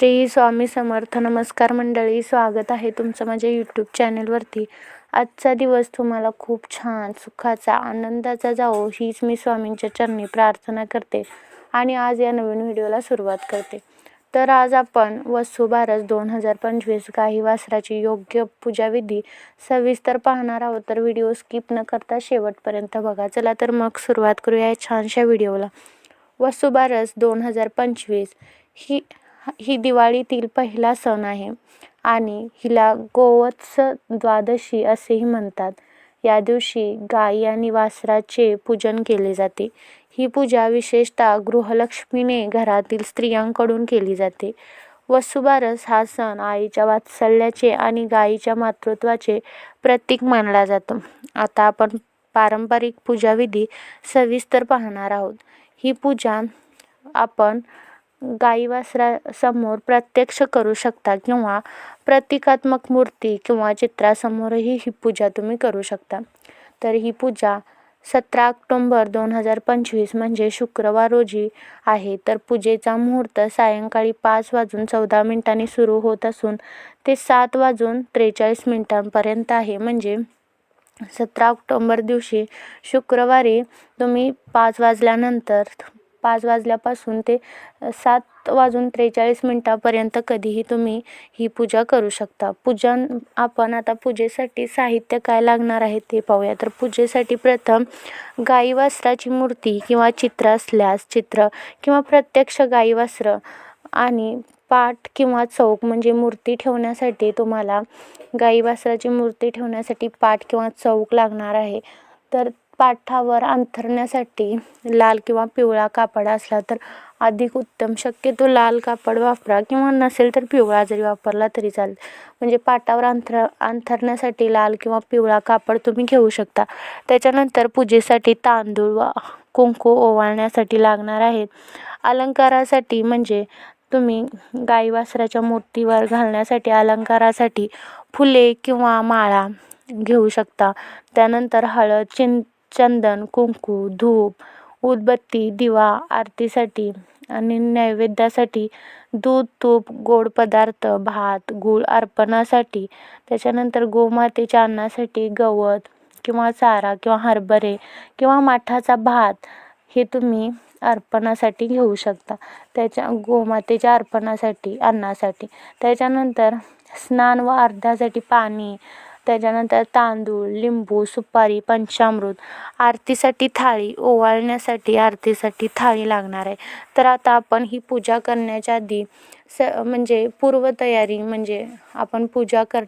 श्री स्वामी समर्थ नमस्कार मंडळी स्वागत आहे तुमचं माझ्या यूट्यूब चॅनलवरती आजचा दिवस तुम्हाला खूप छान सुखाचा आनंदाचा जावो हीच मी स्वामींच्या चरणी प्रार्थना करते आणि आज या नवीन व्हिडिओला सुरुवात करते. तर आज आपण वसुबारस दोन हजार पंचवीस गाई वासराची योग्य पूजाविधी सविस्तर पाहणार आहोत. तर व्हिडिओ स्किप न करता शेवटपर्यंत बघा. चला तर मग सुरुवात करूया या छानशा व्हिडिओला. वसुबारस दोन हजार पंचवीस ही ही दिवाळीतील पहिला सण आहे. आणि हिला गोवत्स द्वादशी असेही म्हणतात. या दिवशी गाई आणि वासराचे पूजन केले जाते. ही पूजा विशेषतः गृहलक्ष्मीने घरातील स्त्रियांकडून केली जाते. वसुबारस हा सण आईच्या वात्सल्याचे आणि गाईच्या मातृत्वाचे प्रतीक मानला जातो. आता आपण पारंपरिक पूजाविधी सविस्तर पाहणार आहोत. ही पूजा आपण गाई वासरासमोर प्रत्यक्ष करू शकता किंवा प्रतिकात्मक मूर्ती किंवा चित्रासमोरही ही पूजा तुम्ही करू शकता. तर ही पूजा सतरा ऑक्टोंबर दोन हजार पंचवीस म्हणजे शुक्रवार रोजी आहे. तर पूजेचा मुहूर्त सायंकाळी पाच वाजून चौदा मिनिटांनी सुरू होत असून ते सात वाजून त्रेचाळीस मिनिटांपर्यंत आहे. म्हणजे सतरा ऑक्टोंबर दिवशी शुक्रवारी तुम्ही पाच वाजल्यानंतर पाच वाजल्यापासून ते सात वाजून त्रेचाळीस मिनटापर्यंत कधीही तुम्ही ही पूजा करू शकता. पूजन आपण आता पूजेसाठी साहित्य काय लागणार आहे ते पाहूया. तर पूजेसाठी प्रथम गाई वस्त्राची मूर्ती किंवा चित्र असल्यास चित्र किंवा प्रत्यक्ष गाई वस्त्र आणि पाट किंवा चौक म्हणजे मूर्ती ठेवण्यासाठी तुम्हाला गाई वासराची मूर्ती ठेवण्यासाठी पाट किंवा चौक लागणार आहे. तर पाठावर अंथरण्यासाठी लाल किंवा पिवळा कापड असला तर अधिक उत्तम. शक्यतो लाल कापड वापरा किंवा नसेल तर पिवळा जरी वापरला तरी चालेल. म्हणजे पाटावर अंथर अंथरण्यासाठी लाल किंवा पिवळा कापड तुम्ही घेऊ शकता. त्याच्यानंतर पूजेसाठी तांदूळ व कुंकू ओवाळण्यासाठी लागणार आहेत अलंकारासाठी म्हणजे तुम्ही गाई वासराच्या मूर्तीवर घालण्यासाठी अलंकारासाठी फुले किंवा माळा घेऊ शकता. त्यानंतर हळद चिं चंदन कुंकू धूप उदबत्ती दिवा आरतीसाठी आणि नैवेद्यासाठी दूध तूप गोड पदार्थ भात गूळ अर्पणासाठी त्याच्यानंतर गोमातेच्या अन्नासाठी गवत किंवा चारा किंवा हरभरे किंवा माठाचा भात हे तुम्ही अर्पणासाठी घेऊ शकता. त्याच्या गोमातेच्या अर्पणासाठी अन्नासाठी. त्याच्यानंतर स्नान व अर्ध्यासाठी पाणी त्याच्यानंतर तांदूळ लिंबू सुपारी पंचामृत आरतीसाठी थाळी ओवाळण्यासाठी आरतीसाठी थाळी लागणार आहे. तर आता आपण ही पूजा करण्याच्या आधी स म्हणजे पूर्वतयारी म्हणजे आपण पूजा कर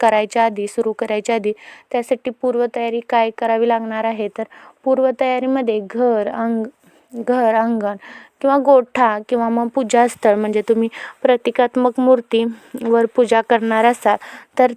करायच्या आधी सुरू करायच्या आधी त्यासाठी पूर्वतयारी काय करावी लागणार आहे? तर पूर्वतयारीमध्ये घर अंग घर अंगण किंवा गोठा किंवा मग पूजास्थळ म्हणजे तुम्ही प्रतिकात्मक मूर्तीवर पूजा करणार असाल तर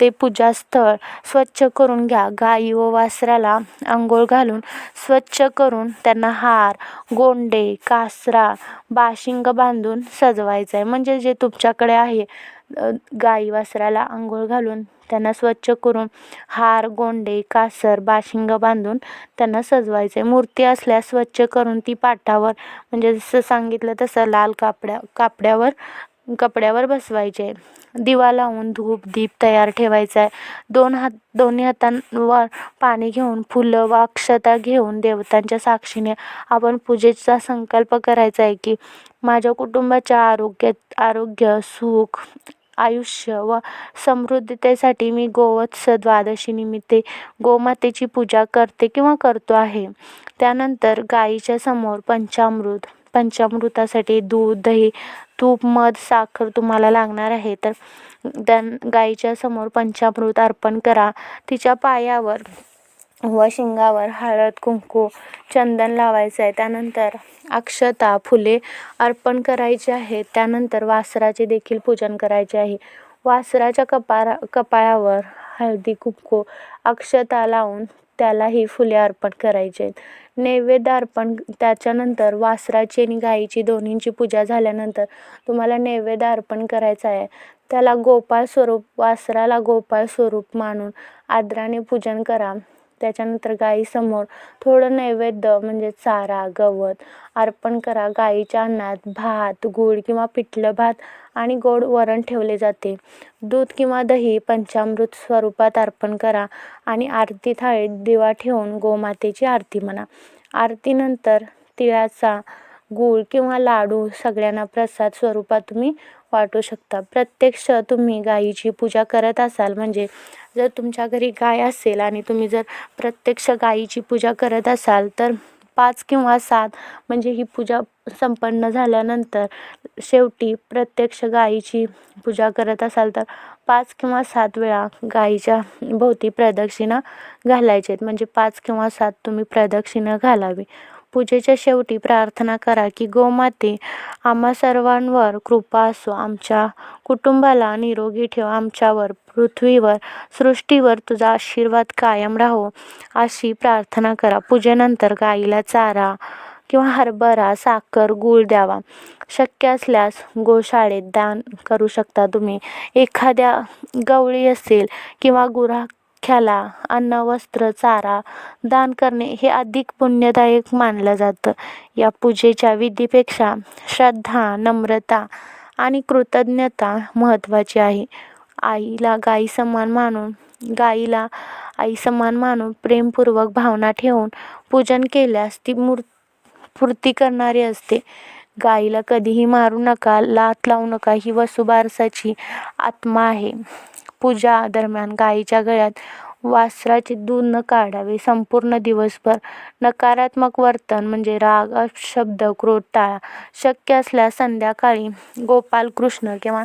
ते पूजास्थळ स्वच्छ करून घ्या. गाई व वासराला आंघोळ घालून स्वच्छ करून त्यांना हार गोंडे कासरा बाशिंग बांधून सजवायचं आहे म्हणजे जे तुमच्याकडे आहे गाई वासराला आंघोळ घालून त्यांना स्वच्छ करून हार गोंडे कासर बाशिंग बांधून त्यांना सजवायचं आहे मूर्ती असल्यास स्वच्छ करून ती पाटावर म्हणजे जसं सांगितलं तसं लाल कापड्या कापड्यावर कपड्यावर बसवायचे. दिवा लावून धूप दीप तयार ठेवायचा आहे दोन हात दोन्ही हातांवर पाणी घेऊन फुलं व अक्षता घेऊन देवतांच्या साक्षीने आपण पूजेचा संकल्प करायचा आहे की माझ्या कुटुंबाच्या आरोग्यात आरोग्य सुख आयुष्य व समृद्धतेसाठी मी गोवत्स द्वादशीनिमित्ते गोमातेची पूजा करते किंवा करतो आहे. त्यानंतर गाईच्या समोर पंचामृत पंचामृतासाठी दूध दही तूप मध साखर तुम्हाला लागणार आहे. तर त्या गाईच्या समोर पंचामृत अर्पण करा. तिच्या पायावर व शिंगावर हळद कुंकू चंदन लावायचं आहे. त्यानंतर अक्षता फुले अर्पण करायचे आहे. त्यानंतर वासराचे देखील पूजन करायचे आहे. वासराच्या कपारा कपाळावर हळदी कुंकू अक्षता लावून त्यालाही फुले अर्पण करायचे. आहेत नैवेद्य अर्पण त्याच्यानंतर वासराची आणि गाईची दोन्हींची पूजा झाल्यानंतर तुम्हाला नैवेद्य अर्पण करायचा आहे. त्याला गोपाळ स्वरूप वासराला गोपाळ स्वरूप मानून आदराने पूजन करा. त्याच्यानंतर गाईसमोर थोडं नैवेद्य म्हणजे चारा गवत अर्पण करा. गाईच्या अन्नात भात गूळ किंवा पिठलं भात आणि गोड वरण ठेवले जाते. दूध किंवा दही पंचामृत स्वरूपात अर्पण करा आणि आरती थाळीत दिवा ठेवून गोमातेची आरती म्हणा. आरतीनंतर तिळाचा गूळ किंवा लाडू सगळ्यांना प्रसाद स्वरूपात तुम्ही वाटू शकता. प्रत्यक्ष तुम्ही गाईची पूजा करत असाल म्हणजे जर तुमच्या घरी गाय असेल आणि तुम्ही जर प्रत्यक्ष गाईची पूजा करत असाल तर पाच किंवा सात म्हणजे ही पूजा संपन्न झाल्यानंतर शेवटी प्रत्यक्ष गाईची पूजा करत असाल तर पाच किंवा सात वेळा गाईच्या भोवती प्रदक्षिणा घालायचे आहेत. म्हणजे पाच किंवा सात तुम्ही प्रदक्षिणा घालावी. पूजेच्या शेवटी प्रार्थना करा की गोमाते आम्हा सर्वांवर कृपा असो. आमच्या कुटुंबाला निरोगी ठेव. आमच्यावर पृथ्वीवर सृष्टीवर तुझा आशीर्वाद कायम राहो. अशी प्रार्थना करा. पूजेनंतर गाईला चारा किंवा हरभरा साखर गूळ द्यावा. शक्य असल्यास गोशाळेत दान करू शकता तुम्ही. एखाद्या गवळी असेल किंवा गुराख्याला अन्न वस्त्र चारा दान करणे हे अधिक पुण्यदायक मानलं जातं. या पूजेच्या विधीपेक्षा श्रद्धा नम्रता आणि कृतज्ञता महत्त्वाची आहे. आईला गाई समान मानून गाईला आई समान मानून प्रेमपूर्वक भावना ठेवून पूजन केल्यास ती मूर् पूर्ती करणारी असते. गाईला कधीही मारू नका लात लावू नका ही वसुबारसाची आत्मा आहे. पूजा दरम्यान गाईच्या गळ्यात वासराचे दूध न काढावे संपूर्ण दिवसभर नकारात्मक वर्तन म्हणजे राग अपशब्द क्रोध टाळा शक्य असल्यास संध्याकाळी गोपाल कृष्ण किंवा